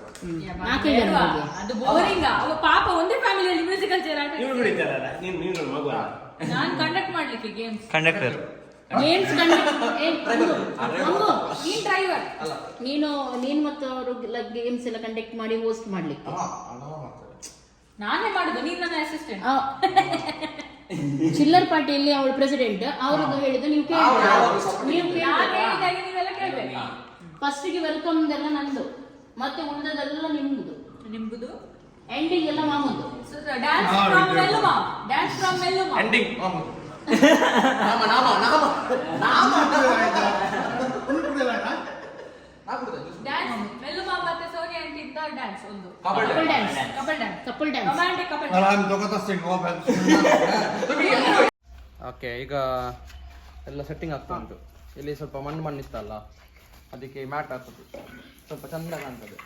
ಜನ ಅದು ಬೋರಿಂಗ್. ಅವ ಪಾಪ ಒಂದೇ ಫ್ಯಾಮಿಲಿಯಲ್ಲಿ ಮ್ಯೂಸಿಕಲ್ ಚೇರ್ ಆಟ ಇವ್ರು ಇದ್ದಾರಲ್ಲ *laughs* ನೀನು ನೀನು ಮಗು. ನಾನು ಕಂಡಕ್ಟ್ ಮಾಡ್ಲಿಕ್ಕೆ ಗೇಮ್ಸ್ ಕಂಡಕ್ಟರ್ ಗೇಮ್ಸ್ ನೀನ್ ಡ್ರೈವರ್ ನೀನು ನೀನು ಮತ್ತು ಅವರು ಗೇಮ್ಸ್ ಎಲ್ಲ ಕಂಡಕ್ಟ್ ಮಾಡಿ ಹೋಸ್ಟ್ ಮಾಡ್ಲಿಕ್ಕೆ. ನಾನೇ ಮಾಡುದು ನೀನ್ ನನ್ನ ಅಸಿಸ್ಟೆಂಟ್ ಚಿಲ್ಲರ್ ಪಾರ್ಟಿಯಲ್ಲಿ ಅವಳು ಪ್ರೆಸಿಡೆಂಟ್ ಅವ್ರದ್ದು ಹೇಳಿದ್ದು ನೀವು ಕೇಳಿ ನೀವು ನಾನು ಹೇಳಿದಾಗೆ ನೀವೆಲ್ಲ ಕೇಳ್ಬೇಕು. ಫಸ್ಟಿಗೆ ವೆಲ್ಕಮ್ ಎಲ್ಲ ನಂದು. ಮತ್ತೆ ಉಳಿದದೆಲ್ಲ ನಿಮ್ದು. ನಿಮ್ಮದು ಎಂಡಿಂಗ್ ಎಲ್ಲ ಮಾಮೂದು. ಡ್ಯಾನ್ಸ್ ಫ್ರಮ್ ಮೆಲ್ಲುಮಾ ಡ್ಯಾನ್ಸ್ ಫ್ರಮ್ ಮೆಲ್ಲುಮಾ ಎಂಡಿಂಗ್ ನಾಮ ನಾಮ ನಾಮ ನಾಮ ಓಕೆ ಈಗ ಎಲ್ಲ ಸೆಟ್ಟಿಂಗ್ ಆಗ್ತಾ ಉಂಟು. ಇಲ್ಲಿ ಸ್ವಲ್ಪ ಮಣ್ಣು ಮಣ್ಣು ಇತ್ತಲ್ಲ ಅದಕ್ಕೆ ಮ್ಯಾಟ್ ಹಾಕುದು. ಸ್ವಲ್ಪ ಚಂದ ಕಾಣ್ತದೆ.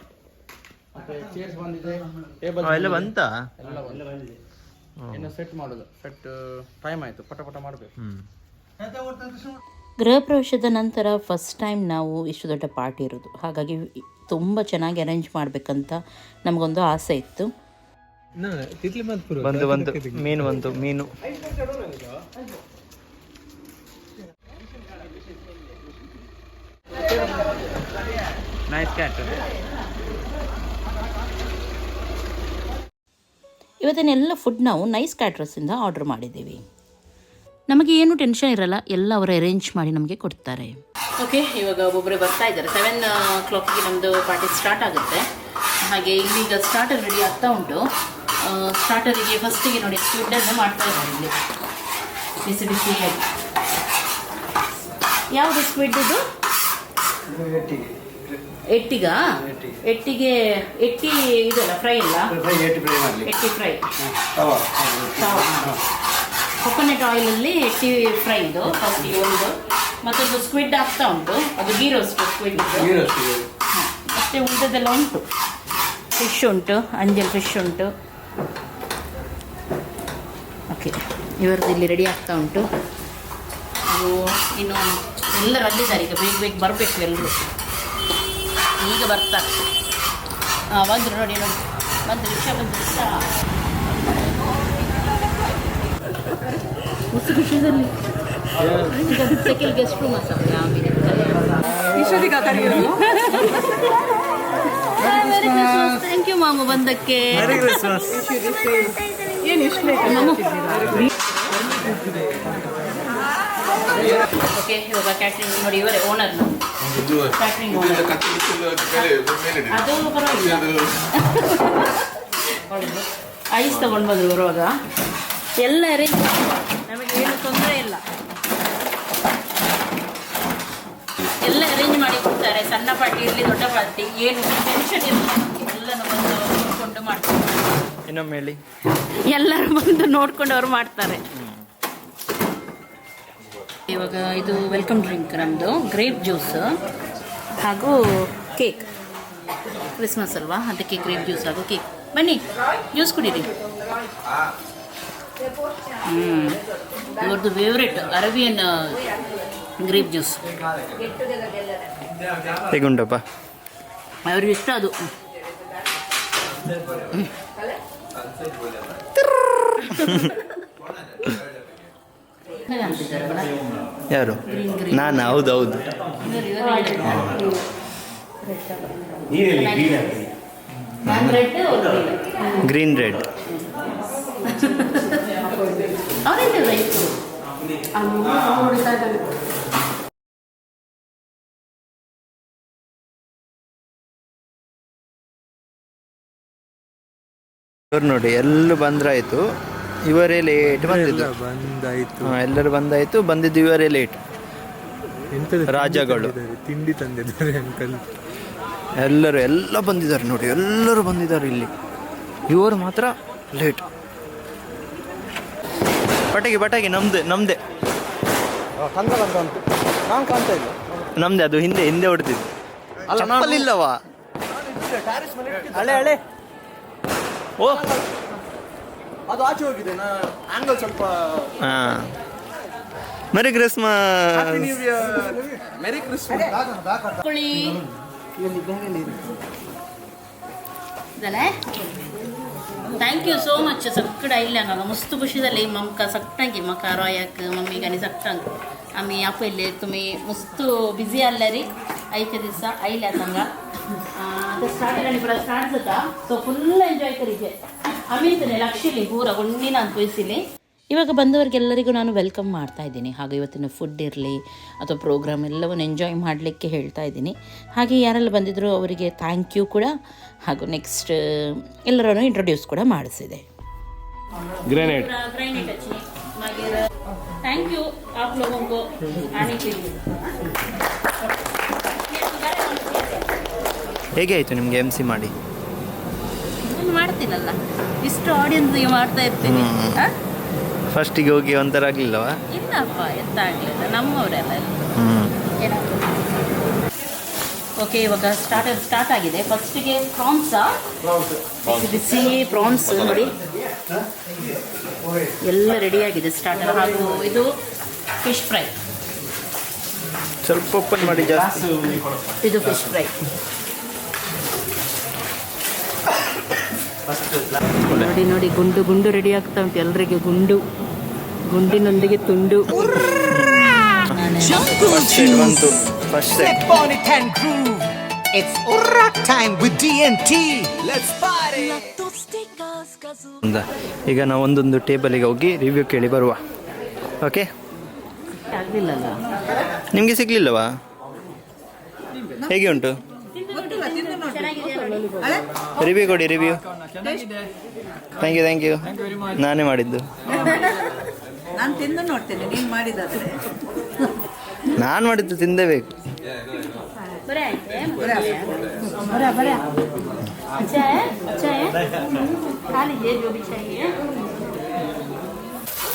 ಮತ್ತೆ ಚೇರ್ಸ್ ಬಂದಿದೆ ಟೇಬಲ್ ಎಲ್ಲ ಬಂತ? ಎಲ್ಲ ಬಂದಿದೆ. ಇನ್ನು ಸೆಟ್ ಮಾಡೋದು. ಸೆಟ್ ಟೈಮ್ ಆಯ್ತು. ಪಟ ಪಟ ಮಾಡಬೇಕು. ಗೃಹ ಪ್ರವೇಶದ ನಂತರ ಫಸ್ಟ್ ಟೈಮ್ ನಾವು ಇಷ್ಟು ದೊಡ್ಡ ಪಾರ್ಟಿ ಇರೋದು. ಹಾಗಾಗಿ ತುಂಬ ಚೆನ್ನಾಗಿ ಅರೇಂಜ್ ಮಾಡಬೇಕಂತ ನಮಗೊಂದು ಆಸೆ ಇತ್ತು. ಬಂದು ಬಂದು ಮೀನು ಒಂದು ಮೀನು. ನೈಸ್ ಕ್ಯಾಟ್ ಇವತ್ತಿನ ಎಲ್ಲ ಫುಡ್ ನಾವು ನೈಸ್ ಕ್ಯಾಟ್ರಸ್ಸಿಂದ ಆರ್ಡರ್ ಮಾಡಿದ್ದೀವಿ. ನಮಗೆ ಏನು ಟೆನ್ಷನ್ ಇರಲ್ಲ ಎಲ್ಲ ಅವರು ಅರೇಂಜ್ ಮಾಡಿ ನಮಗೆ ಕೊಡ್ತಾರೆ. ಓಕೆ ಇವಾಗ ಒಬ್ಬೊಬ್ಬರೇ ಬರ್ತಾ ಇದ್ದಾರೆ. ಸೆವೆನ್ ಕ್ಲಾಕಿಗೆ ನಮ್ಮದು ಪಾರ್ಟಿ ಸ್ಟಾರ್ಟ್ ಆಗುತ್ತೆ. ಹಾಗೆ ಇಲ್ಲೀಗ ಸ್ಟಾರ್ಟರ್ ರೆಡಿ ಆಗ್ತಾ ಉಂಟು. ಸ್ಟಾರ್ಟರಿಗೆ ಫಸ್ಟಿಗೆ ನೋಡಿ ಸ್ಕ್ವಿಡನ್ನು ಮಾಡ್ತಾ ಇದ್ದಾರೆ ಇಲ್ಲಿ. ಬಿಸಿ ಬಿಸಿ ಯಾವುದು ಸ್ವೀಟ್ ಇದು? ಎಟ್ಟಿಗ? ಎಟ್ಟಿಗೆ ಎಟ್ಟಿ ಇದಲ್ಲ ಫ್ರೈ ಇಲ್ಲ ಎಟ್ಟಿ ಫ್ರೈ ಕೊಕೊನೆಟ್ ಆಯಿಲಲ್ಲಿ ಟೀ ಫ್ರೈ ಇದು ಒಂದು. ಮತ್ತೊಂದು ಸ್ಕ್ವಿಡ್ ಆಗ್ತಾ ಉಂಟು. ಅದು ಗೀ ರೋಸ್ಟ್ ಸ್ಕ್ವಿಡ್ ಮತ್ತೆ ಉಳಿದದೆಲ್ಲ ಉಂಟು. ಫಿಶ್ ಉಂಟು ಅಂಜಲ್ ಫಿಶ್ ಉಂಟು. ಓಕೆ ಇವರದ್ದು ಇಲ್ಲಿ ರೆಡಿ ಆಗ್ತಾ ಉಂಟು. ಅದು ಇನ್ನು ಎಲ್ಲರೂ ಅಲ್ಲಿದ್ದಾರೆ ಈಗ ಬೇಗ ಬೇಗ ಬರಬೇಕು ಎಲ್ಲರೂ ಈಗ ಬರ್ತಾರೆ. ಹಾಂ ಬಂದರು ನೋಡಿ ನೋಡಿ. ಬಂದು ರಿಕ್ಷಾ ಬಂದು ರಿಕ್ಷಾ. ಖುಷಿ ಸೆಕೆಂಡ್ ಗೆಸ್ಟ್ ರೂಮ್ ಅಸ ಥ್ಯಾಂಕ್ ಯು ಮಾಮು ಬಂದಕ್ಕೆ. ಏನು ಓಕೆ ಇವಾಗ ಕ್ಯಾಟ್ರಿಂಗ್ ನೋಡಿ ಇವರೇ ಓನರ್ ಕ್ಯಾಟ್ರಿಂಗ್ ಓನರ್ ಅದು ಪರವಾಗಿಲ್ಲ. ಐಸ್ ತಗೊಂಡು ಬಂದ್ರು ಬರುವಾಗ. ಎಲ್ಲ ಅರೇಂಜ್ ನಮಗೆ ಏನು ತೊಂದರೆ ಇಲ್ಲ. ಎಲ್ಲ ಅರೇಂಜ್ ಮಾಡಿ ಕೊಡ್ತಾರೆ. ಸಣ್ಣ ಪಾರ್ಟಿ ಇರಲಿ ದೊಡ್ಡ ಪಾರ್ಟಿ ಏನು ಟೆನ್ಷನ್ ಇಲ್ಲ. ಎಲ್ಲನೂ ಬಂದು ನೋಡ್ಕೊಂಡು ಮಾಡ್ತಾರೆ. ಇನ್ನೊಮ್ಮೆ ಹೇಳಿ. ಎಲ್ಲರೂ ಬಂದು ನೋಡ್ಕೊಂಡು ಅವ್ರು ಮಾಡ್ತಾರೆ. ಇವಾಗ ಇದು ವೆಲ್ಕಮ್ ಡ್ರಿಂಕ್ ನಮ್ಮದು ಗ್ರೇಪ್ ಜ್ಯೂಸ್ ಹಾಗೂ ಕೇಕ್ ಕ್ರಿಸ್ಮಸ್ ಅಲ್ವಾ? ಅದಕ್ಕೆ ಗ್ರೇಪ್ ಜ್ಯೂಸ್ ಹಾಗೂ ಕೇಕ್ ಬನ್ನಿ ಜ್ಯೂಸ್ ಕುಡೀರಿ. ಇವ್ರದ್ದು ಫೇವ್ರೆಟ್ ಅರೇಬಿಯನ್ ಗ್ರೇಪ್ ಜ್ಯೂಸ್ ಹೇಗುಂಟಪ್ಪ? ಅವ್ರಿಗೆ ಇಷ್ಟ ಅದು. ಯಾರು? ನಾನು ಹೌದು ಹೌದು. ರೆಡ್ ಗ್ರೀನ್ ರೆಡ್ ಇದ್ದಾನೆ ಇವ್ರು ನೋಡಿ ಎಲ್ಲೂ ಬಂದ್ರಾಯ್ತು. ಇವರೇ ಲೇಟ್ ಬಂದಿದ್ದು. ಬಂದಾಯ್ತು. ಹಾ, ಎಲ್ಲರೂ ಬಂದಾಯ್ತು ಬಂದಿದ್ದು ಇವರೇ ಲೇಟ್ ಎಂತದ ರಾಜಗಳು. ತಿಂಡಿ ತಂದಿದ್ದಾರೆ ಅಂಕಲ್ ಎಲ್ಲರೂ ಎಲ್ಲ ಬಂದಿದ್ದಾರೆ ನೋಡಿ ಎಲ್ಲರೂ ಬಂದಿದ್ದಾರೆ ಇಲ್ಲಿ. ಇವರು ಮಾತ್ರ ಲೇಟ್ ಪಟಾಕಿ ಪಟಾಕಿ ನಮ್ದೆ ನಮ್ದೆ. ನಾನು ಕಾಣ್ತಾ ಇಲ್ಲ. ನಮ್ದೆ ಅದು ಹಿಂದೆ ಹಿಂದೆ ಹೊಡೆದಿದ್ದು. ಚಪ್ಪಲಿಲ್ಲವಾ. ಹಳೆ ಹಳೆ ಓ. ಅದು ಆಚೆ ಹೋಗಿದೆ ನಾ ಆಂಗಲ್ ಸ್ವಲ್ಪ ಹಾ. Merry Christmas merry Christmas thank you so much ಸಕ್ಕಡ ಇಲ್ಲ ನಾನು ಮಸ್ತ್ ಖುಷಿದಲ್ಲಿ ಮಮ್ಕ ಸಕ್ಟಂಗೆ ಮಕ್ಕ ರಾಯಾಕ್ ಮಮ್ಮಿ ಗಣಿ ಅಮ್ಮಿ ಆಮಿ ಅಪ್ಪಲ್ಲಿ ತುಮಿ ಮಸ್ತ್ ಬ್ಯುಸಿ ಅಲ್ಲರಿ ಐಕೆ ದಿವಸ, ಐಲ ತಂಗ ಸ್ಟಾರ್ಟ್ ಸೊ ಫುಲ್ ಎಂಜಾಯ್ ಕರಿಗೆ. ಆಮೇಲೆ ಲಕ್ಷಿಲಿ, ಪೂರ ಒಂದಿನ ಅಂತ ಬಯಸಿಲಿ ಇವಾಗ ಬಂದವರಿಗೆಲ್ಲರಿಗೂ ನಾನು ವೆಲ್ಕಮ್ ಮಾಡ್ತಾ ಇದ್ದೀನಿ ಹಾಗೂ ಇವತ್ತಿನ ಫುಡ್ ಇರಲಿ ಅಥವಾ ಪ್ರೋಗ್ರಾಮ್ ಎಲ್ಲವನ್ನು ಎಂಜಾಯ್ ಮಾಡಲಿಕ್ಕೆ ಹೇಳ್ತಾ ಇದ್ದೀನಿ ಹಾಗೆ ಯಾರೆಲ್ಲ ಬಂದಿದ್ರು ಅವರಿಗೆ ಥ್ಯಾಂಕ್ ಯು ಕೂಡ ಹಾಗೂ ನೆಕ್ಸ್ಟ್ ಎಲ್ಲರನ್ನು ಇಂಟ್ರೊಡ್ಯೂಸ್ ಕೂಡ ಮಾಡಿಸಿದೆ ಗ್ರೆನೇಡ್ ग्रेनेड अच्छी मागीर थँक यू आप लोगों को आने के लिए ಹೇಗೆ ಆಯಿತು ನಿಮಗೆ ಎಮ್ ಸಿ ಮಾಡಿ ನಾನು ಮಾಡ್ತೀನಲ್ಲ ಇಷ್ಟು ಆಡಿಯನ್ಸ್ಗೆ ಮಾಡ್ತಾ ಇರ್ತೀನಿ ಹ್ಮ್. ಆ? ಫಸ್ಟಿಗೆ ಹೋಗಿ ಒಂಥರ ಆಗಲಿಲ್ಲವಾ? ಇಲ್ಲಪ್ಪ ಎಂತ ಆಗಲಿಲ್ಲ ನಮ್ಮವರೆಲ್ಲ ಓಕೆ ಇವಾಗ ಸ್ಟಾರ್ಟ್ ಸ್ಟಾರ್ಟ್ ಆಗಿದೆ. ಫಸ್ಟಿಗೆ ಪ್ರಾನ್ಸ್. ಬಿಸಿ ಪ್ರಾನ್ಸ್ ನೋಡಿ. ಎಲ್ಲ ರೆಡಿ ಆಗಿದೆ ಸ್ಟಾರ್ಟರ್ ಹಾಗೂ ಇದು ಫಿಶ್ ಫ್ರೈ ಸ್ವಲ್ಪ ಓಪನ್ ಮಾಡಿ ಜಾಸ್ತಿ. ಇದು ಫಿಶ್ ಫ್ರೈ ನೋಡಿ ನೋಡಿ ಗುಂಡು ಗುಂಡು ರೆಡಿ ಆಗ್ತಾ ಉಂಟು ಎಲ್ರಿಗೆ ಗುಂಡು. ಗುಂಡಿನೊಂದಿಗೆ ತುಂಡು ಫಸ್ಟ್ ಸೈಡ್ ಬಂತು first side on it and groove. It's rock time with DNT. Let's party. ಈಗ ನಾವು ಒಂದೊಂದು ಟೇಬಲಿಗೆ ಹೋಗಿ ರಿವ್ಯೂ ಕೇಳಿ ಬರುವ ಓಕೆ ನಿಮಗೆ ಸಿಗ್ಲಿಲ್ಲವಾ ಹೇಗೆ ಉಂಟು ರಿವ್ಯೂ ಕೊಡಿ review thank you thank you ನಾನೇ ಮಾಡಿದ್ದು ನಾನು ತಿಂದು ನೋಡ್ತೇನೆ ನೀನು ಮಾಡಿದಾದ್ರೆ. ನಾನು ಮಾಡಿದ್ದು ತಿಂದೇಬೇಕು.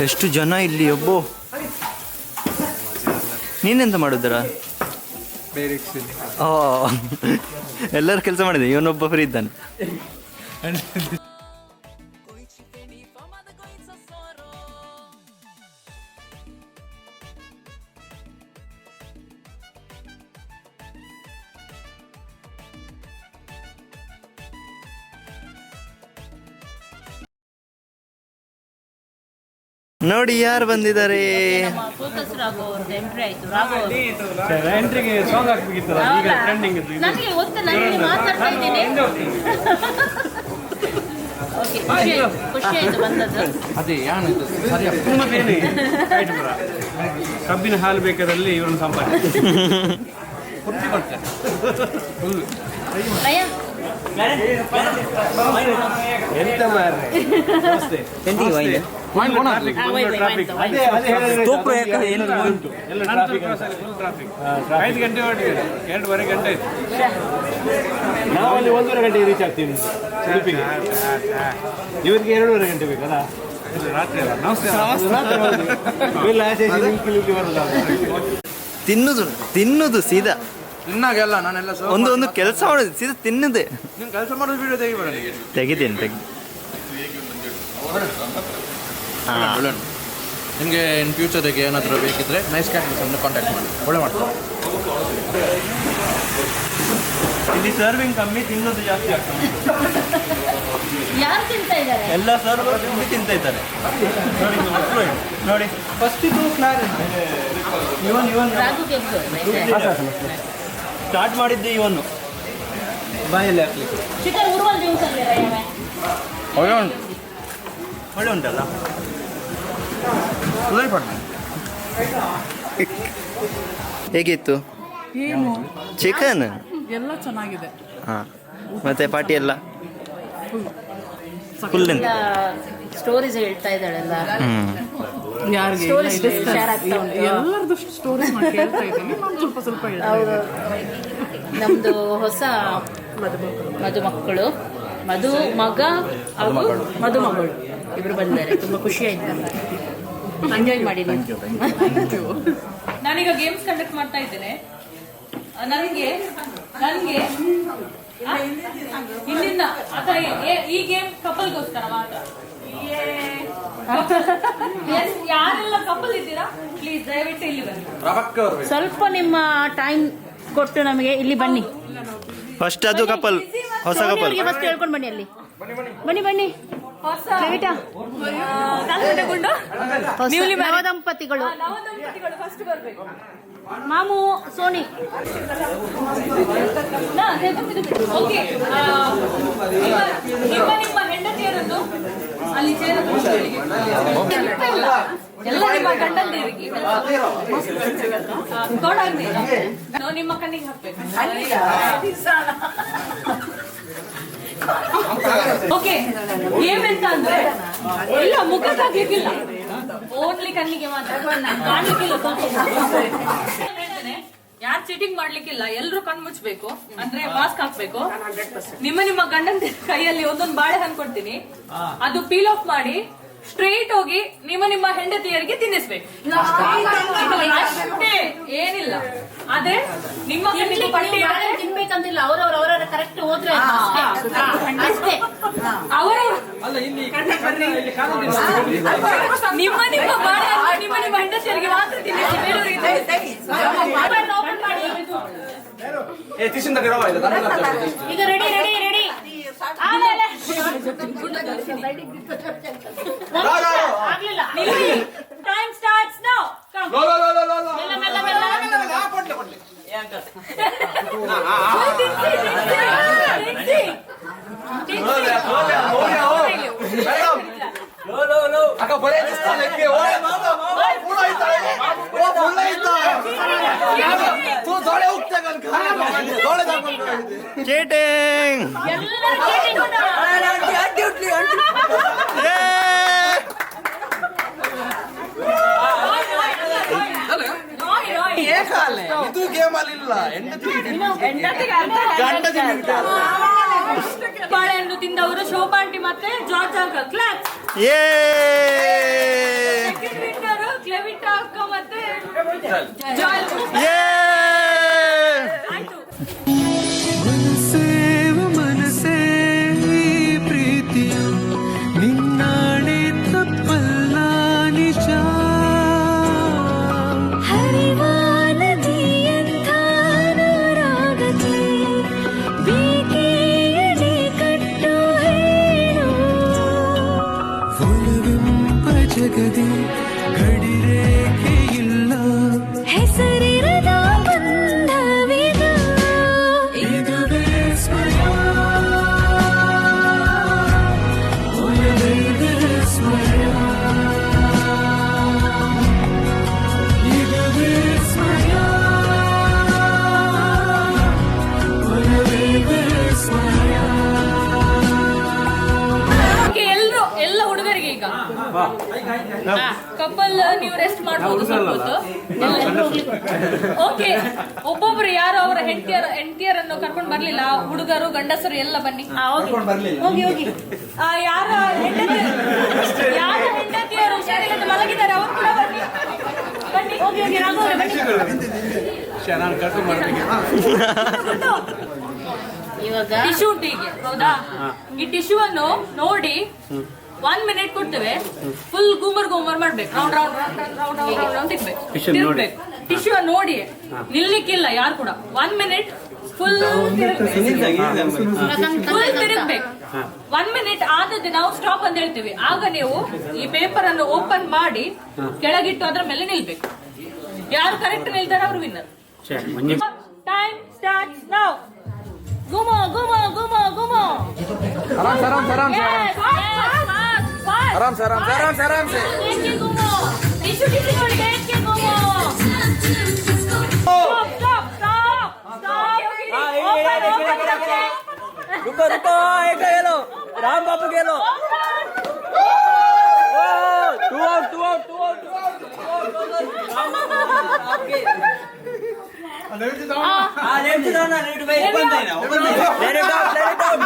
ಎಷ್ಟು ಜನ ಇಲ್ಲಿ ಒಬ್ಬೋ? ನೀನೆಂತ ಮಾಡಿದ್ರ ಎಲ್ಲರೂ ಕೆಲಸ ಮಾಡಿದೆ ಇವನೊಬ್ಬ ಫ್ರೀ ಇದ್ದಾನೆ. ನೋಡಿ ಯಾರು ಬಂದಿದ್ದಾರೆ? ಎಂಟ್ರಿಗೆ ಸಾಂಗ್ ಹಾಕ್ಬೇಕಿತ್ತಲ್ಲ ಈಗ ಟ್ರೆಂಡಿಂಗ್ ಅದೇ ಕಬ್ಬಿನ ಹಾಲು ಬೇಕಾದಲ್ಲಿ ಇವರನ್ನು ಸಂಪಾದನೆ ಎಂತ ಮಾರ್ರೆ? ಐದು ಗಂಟೆ ಹೊರಟಿದೆ. ಎರಡೂವರೆ ಗಂಟೆ ಆಯ್ತು. ನಾವಲ್ಲಿ ಒಂದೂವರೆ ಗಂಟೆಗೆ ರೀಚ್ ಆಗ್ತೀವಿ ಉಡುಪಿಗೆ. ಇವರಿಗೆ ಎರಡೂವರೆ ಗಂಟೆ ಬೇಕಲ್ಲ? ರಾತ್ರಿ ಅಲ್ಲ ಇಲ್ಲ ಆಚೆ ಬರಲ್ಲ ತಿನ್ನುದು ತಿನ್ನುದು ಸೀದಾ. ತಿನ್ನಾಗೆಲ್ಲ ನಾನೆಲ್ಲ ಒಂದು ಒಂದು ಕೆಲಸ ಮಾಡೋದು ಸೀದಾ ತಿನ್ನದೆ. ನೀನು ಕೆಲಸ ಮಾಡೋದು ವಿಡಿಯೋ ತೆಗಿಬೇಡ ತೆಗಿತೀನಿ ತೆಗಿ. ಹಾಂ ನಿಮಗೆ ಇನ್ ಫ್ಯೂಚರಿಗೆ ಏನಾದರೂ ಬೇಕಿದ್ರೆ ನೈಸ್ ಕ್ಯಾಟ್ಸ್ ಅನ್ನು ಕಾಂಟ್ಯಾಕ್ಟ್ ಮಾಡಿ. ಒಳ್ಳೆ ಮಾಡ್ತಾರೆ. ಇಲ್ಲಿ ಸರ್ವಿಂಗ್ ಕಮ್ಮಿ ತಿನ್ನೋದು ಜಾಸ್ತಿ ಆಗ್ತದೆ. ಎಲ್ಲ ಸರ್ವರ್ ಕಮ್ಮಿ ತಿಂತ ಇದ್ದಾರೆ. ನೋಡಿ ಮಕ್ಕಳು ನೋಡಿ ಫಸ್ಟ್ ಇದು ಕ್ಲಾರ್ ಇವನ್. ಇವನ್ ಸ್ಟಾರ್ಟ್ ಮಾಡಿದ್ದೆ ಇವನು. ಬಾಯಲ್ಲಿ ಹಾಕ್ಲಿಕ್ಕೆ ಒಳ್ಳೆ ಉಂಟು. ಒಳ್ಳೆ ಉಂಟಲ್ಲ? ಹೇಗಿತ್ತು? ಏನು? ಚಿಕನ್ ಎಲ್ಲ ಚೆನ್ನಾಗಿದೆ. ಹಾಂ. ಮತ್ತೆ ಪಾರ್ಟಿ ಎಲ್ಲ? ಫುಲ್ ಸ್ಟೋರೀಸ್ ಹೇಳ್ತಾ ಇದ್ದಾಳೆಲ್ಲ. ಯಾರಿಗೆ? Stories share ಆಗ್ತಾ ಉಂಟು. ಎಲ್ಲರದ್ದು ಸ್ಟೋರಿ ಮಾಡಿ ಕೇಳ್ತಾ ಇದ್ದೀನಿ. ನಾನು ಸ್ವಲ್ಪ ಸ್ವಲ್ಪ ಹೇಳ್ತಾ ನಮ್ದು ಹೊಸ ಮದುಮಕ್ಕಳು. ಮಧು ಮಗ ಹಾಗೂ ಮದುಮಗಳು. ಇಬ್ರು ಬಂದಿದ್ದಾರೆ ತುಂಬಾ ಖುಷಿ ಆಯ್ತು ನಮ್ಗೆ. ಎಂಜಾಯ್ ಮಾಡಿ ನಾನೀಗ ಗೇಮ್ಸ್ ಕಂಡಕ್ಟ್ ಮಾಡ್ತಾ ಇದ್ದೇನೆ. ನನಗೆ ನನಗೆ ಇಲ್ಲಿಂದ ಈ ಗೇಮ್ ಕಪಲ್ಗೋಸ್ಕರ ಮಾತ್ರ. ಯಾರೆಲ್ಲ ಕಪಲ್ ಇದ್ದೀರಾ? ಪ್ಲೀಸ್ ದಯವಿಟ್ಟು ಇಲ್ಲಿ ಬನ್ನಿ. ಸ್ವಲ್ಪ ನಿಮ್ಮ ಟೈಮ್ ಕೊಟ್ಟು ನಮಗೆ ಇಲ್ಲಿ ಬನ್ನಿ. ಫಸ್ಟ್ ಅದು ಕಪಲ್ ಹೊಸ ಕಪಲ್ ಫಸ್ಟ್ ಹೇಳ್ಕೊಂಡು ಬನ್ನಿ ಅಲ್ಲಿ. ಬನ್ನಿ ಬನ್ನಿ. ದಂಪತಿಗಳು ನವದಂಪತಿಗಳು. ಫಸ್ಟ್ ಬರ್ಬೇಕು. ಮಾಮು ಸೋನಿ. ಓಕೆ ನಿಮ್ಮ ನಿಮ್ಮ ಹೆಂಡತಿಯರನ್ನು ಅಲ್ಲಿ ಚೇರ ಎಲ್ಲ ನಿಮ್ಮ ಗಂಡಂದಿರಿಗೆ ನಿಮ್ಮ ಕಣ್ಣಿಗೆ ಹಾಕ್ಬೇಕು. *laughs* ಓಕೆ ಏಮೆಂತ ಅಂದ್ರೆ ಇಲ್ಲ ಮುಖಕ್ಕೆ ಹಾಕ್ಲಿಕ್ಕಿಲ್ಲ ಓನ್ಲಿ ಕಣ್ಣಿಗೆ ಮಾತ್ರ. ಕಾಣ್ಲಿಕ್ಕಿಲ್ಲ ಯಾರು ಚೀಟಿಂಗ್ ಮಾಡ್ಲಿಕ್ಕಿಲ್ಲ ಎಲ್ರು ಕಣ್ ಮುಚ್ಚಬೇಕು ಅಂದ್ರೆ ಮಾಸ್ಕ್ ಹಾಕ್ಬೇಕು. ನಿಮ್ಮ ನಿಮ್ಮ ಗಂಡನ ಕೈಯಲ್ಲಿ ಒಂದೊಂದು ಬಾಳೆಹಣ್ಣು ಕೊಡ್ತೀನಿ. ಅದು ಪೀಲ್ ಆಫ್ ಮಾಡಿ ಸ್ಟ್ರೈಟ್ ಹೋಗಿ ನಿಮ್ಮ ನಿಮ್ಮ ಹೆಂಡತಿಯರಿಗೆ ತಿನ್ನಿಸ್ಬೇಕು. ಅಷ್ಟೇ ಏನಿಲ್ಲ. ಅದೇ ನಿಮ್ಮ ಪಟ್ಟಿ ತಿನ್ಬೇಕಂತಿಲ್ಲ ಅವರವ್ರ ಅವರವರ ಕರೆಕ್ಟ್ ಹೋದ್ರೆ ಅಷ್ಟೇ. ಅವರು ನಿಮ್ಮ ನಿಮ್ಮ ನಿಮ್ಮ ನಿಮ್ಮ ಹೆಂಡತಿಯರಿಗೆ ಮಾತ್ರ ತಿನ್ನಿಸಿ ಬೇರೆಯವರಿಗೆ. Open ಮಾಡಿ. ಈಗ ರೆಡಿ ರೆಡಿ ರೆಡಿ ಆಮೇಲೆ టైం స్టార్ట్స్ నౌ ಆಗ್ಲಿಲ್ಲ Time starts now. Come. ಮೆಲ್ಲ ಮೆಲ್ಲ ಮೆಲ್ಲ Full ತಿನ್ಸಿ, ತಿನ್ಸಿ, ತಿನ್ಸಿ. ಚೀಟಿಂಗ್ ಎಲ್ಲರೂ cheating ಉಂಟು. ನೋಡಿ, ಇದು ಗೇಮ್ ಅಲ್ಲಿ ಇಲ್ಲ. ಹೆಂಡತಿ ಅರ್ಧ ಬಾಳೆಹಣ್ಣು ತಿಂದವರು ಶೋಭಾ ಆಂಟಿ ಮತ್ತೆ ಜಾರ್ಜ್ ಕ್ಲಾಸ್ ಕ್ಲೆವಿಟಾ ಅಕ್ಕ ಮತ್ತೆ ಜಾಯ್ ಯೇ ಆಯ್ತು. ಓಕೆ ಒಬ್ಬೊಬ್ರು ಯಾರು ಅವರ ಹೆಂಡತಿಯರ ಅನ್ನು ಕರ್ಕೊಂಡು ಬರ್ಲಿಲ್ಲ ಹುಡುಗರು ಗಂಡಸರು ಎಲ್ಲ ಬನ್ನಿ. ಹೋಗಿ. ಹೋಗಿ ಯಾರ ಹೆಂಡತಿ ಯಾರ ಹೆಂಡತಿಯರು ಹುಷಾರಿಲ್ಲದೆ ಮಲಗಿದ್ದಾರೆ ಅವರು ಕೂಡ ಬನ್ನಿ. ಬನ್ನಿ ಹೋಗಿ ಹೋಗಿ ರಾಘವ್ರೆ, ಬನ್ನಿ. ಇವಾಗ ಟಿಶ್ಯೂ ಟೀಗೆ ಹೀಗೆ ಹೌದಾ ಈ ಟಿಶ್ಯೂ ಅನ್ನು ನೋಡಿ ಒನ್ ಮಿನಿಟ್ ಕೊಡ್ತೇವೆ. ಫುಲ್ ಗೂಮರ್ ಗೂಮರ್ ಮಾಡ್ಬೇಕು. Round round round round round round round ತಿರ್ಬೇಕು ತಿರ್ಬೇಕು ಟಿಶ್ಯೂ ನೋಡಿ. ನಿಲ್ಲಿಕ್ಕಿಲ್ಲ ಯಾರು ಕೂಡ. ಒನ್ ಮಿನಿಟ್ ಫುಲ್ ಫುಲ್ ತಿರುಗ್ಬೇಕು. ಒನ್ ಮಿನಿಟ್ ಆದದ್ದು ನಾವು ಸ್ಟಾಪ್ ಅಂತ ಹೇಳ್ತೀವಿ. ಆಗ ನೀವು ಈ ಪೇಪರ್ ಅನ್ನು ಓಪನ್ ಮಾಡಿ ಕೆಳಗಿಟ್ಟು ಅದ್ರ ಮೇಲೆ ನಿಲ್ಬೇಕು. ಯಾರು ಕರೆಕ್ಟ್ ನಿಲ್ತಾರೆ ಅವ್ರು ವಿನ್ನರ್ ಟೈಮ್ ಸ್ಟಾರ್ಟ್ ನಾವು ಗುಮೋ ಗುಮೋ ಗುಮೋ ಗುಮೋ आराम से आराम से आराम से आराम से रुको रुको एक गेलो राम बापू गेलो to out to out to out to आउट ఆ లెట్ డౌన్ లెట్ బై ఓపెన్ దైనా open దైనా let down let down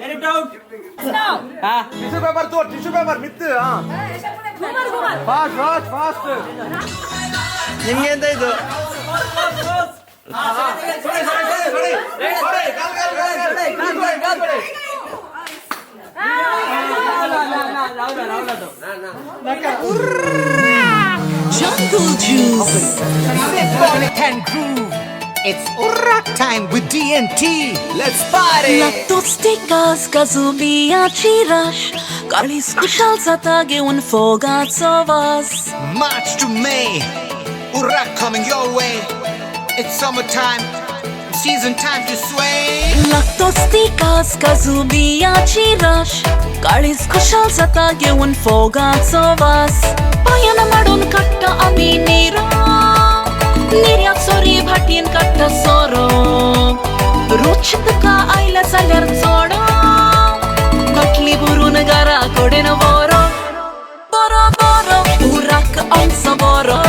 let down ఆ టిష్యూ పేపర్ తో టిష్యూ పేపర్ ಮಿತ್ತು ಆ ಗುಮರ್ ಗುಮರ್ ಫಾಸ್ಟ್ ಫಾಸ್ಟ್ ಫಾಸ್ಟ್ ನಿಮಗೆ ಎಂತ ಇದು ನಕ್ಕ ಉರ್ರ Jungle Juice. Can groove. It's rock time with DNT. Let's party. Latosticas, Kazulia Chirash. Carly's Kushal Satage, un forgets of us. March to May. Urak coming your way. It's summertime. season, time to sway. Lactosti cars, achi Chirash. Kalis Kushal sata ge un Fogats so vas Payana madon Katta ami nira Nirya Sori Bhatin Katta Soro. Ruchit ka Aila Salar soda Katli burun gara Kodena Voro. Boro Boro, Urak on Savoro.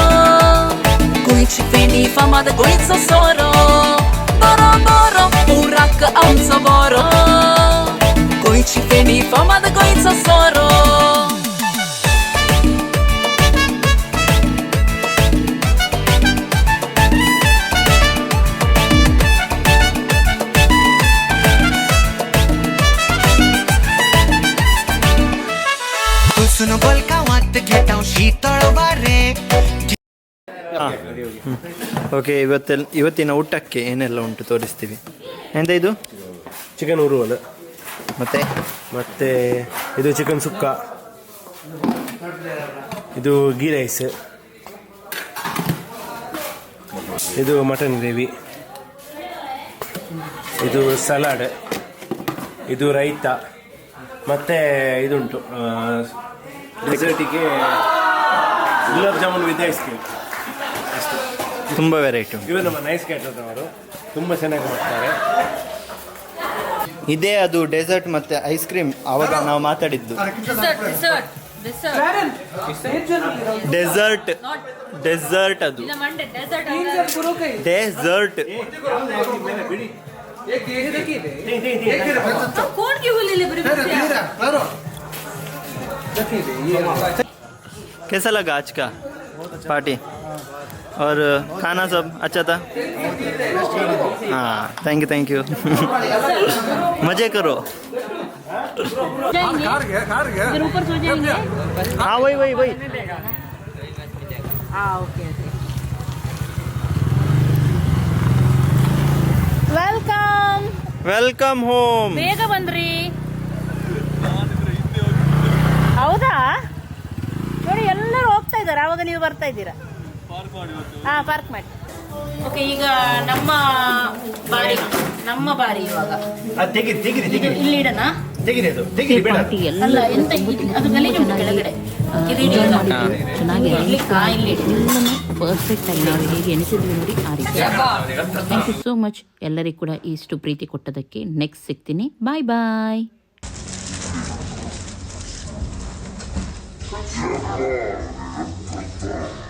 Guichi Feni Famada Guitza Soro. соборо Кој чи фени фома да кој со соро Sono col cawatt che da uscito lo barre okay ಇವತ್ತೆ ಇವತ್ತಿನ ಊಟಕ್ಕೆ ಏನೆಲ್ಲ ಉಂಟು ತೋರಿಸ್ತೀವಿ ಎಂದ ಇದು chicken ಉರುವಲ್ ಮತ್ತೆ? ಮತ್ತೆ ಇದು ಚಿಕನ್ ಸುಕ್ಕ. ಇದು ಗೀ ರೈಸ್ ಇದು ಮಟನ್ ಗ್ರೇವಿ ಇದು ಸಲಾಡ್ ಇದು ರೈತ. ಮತ್ತೆ ಇದುಂಟು ಡೆಸರ್ಟಿಗೆ gulab jamun with ice cream ತುಂಬ ವೆರೈಟಿ ಇವರು ನಮ್ಮ ನೈಸ್ ಕ್ಯಾಟ್ರದವರು ತುಂಬ ಚೆನ್ನಾಗಿ ಮಾಡ್ತಾರೆ. ಇದೇ ಅದು ಡೆಸರ್ಟ್ ಮತ್ತೆ ಐಸ್ ಕ್ರೀಮ್ ಅವಾಗ ನಾವು ಮಾತಾಡಿದ್ದು dessert dessert dessert dessert dessert ಅದು ಇಲ್ಲ ಮಂಡೆ ಡೆಸರ್ಟ್ ಡೆಸರ್ಟ್ कौन की बोली ले बड़ी कैसा लगा आज का पार्टी और खाना सब अच्छा था हाँ थैंक यू थैंक यू मजे करो ऊपर सो जाएंगे हाँ वही वही वही ವೆಲ್ಕಮ್ ವೆಲ್ಕಮ್ ಹೋಮ್ ಬೇಗ ಬಂದ್ರಿ ಹೌದಾ ನೋಡಿ ಎಲ್ಲರೂ ಹೋಗ್ತಾ ಇದ್ದಾರೆ ಆವಾಗ ನೀವು ಬರ್ತಾ ಇದ್ದೀರಾ ಹಾ ಪಾರ್ಕ್ ಮಾಡಿ. ಓಕೆ ಈಗ ನಮ್ಮ ಬಾರಿ ನಮ್ಮ ಬಾರಿ ಇವಾಗ. ತೆಗಿರಿ ತೆಗಿರಿ ಇದು ಇಲ್ಲಿ ಇಡೋಣ? ತೆಗಿರಿ ಅದು. ತೆಗಿರಿ ಬೇಡ. ಅಲ್ಲ ಎಂತ ಇದು- ಅದು ಗಲೀಜು ಉಂಟು ಕೆಳಗಡೆ. ಕಿರೀಟಿ ಇಲ್ಲ. ಇಲ್ಲಿ ಕಾ ಇಲ್ಲಿ ಇಡಿ. ಪರ್ಫೆಕ್ಟ್ ಆಗಿ ನಾವು ಹೇಗೆ ಎಣಿಸಿದ್ವಿ ನೋಡಿ ಆ ರೀತಿ. ಥ್ಯಾಂಕ್ ಯು ಸೋ ಮಚ್ ಎಲ್ಲರಿಗೂ ಕೂಡ ಇಷ್ಟು ಪ್ರೀತಿ ಕೊಟ್ಟದಕ್ಕೆ ನೆಕ್ಸ್ಟ್ ಸಿಗ್ತೀನಿ. ಬಾಯ್ ಬಾಯ್ Yeah.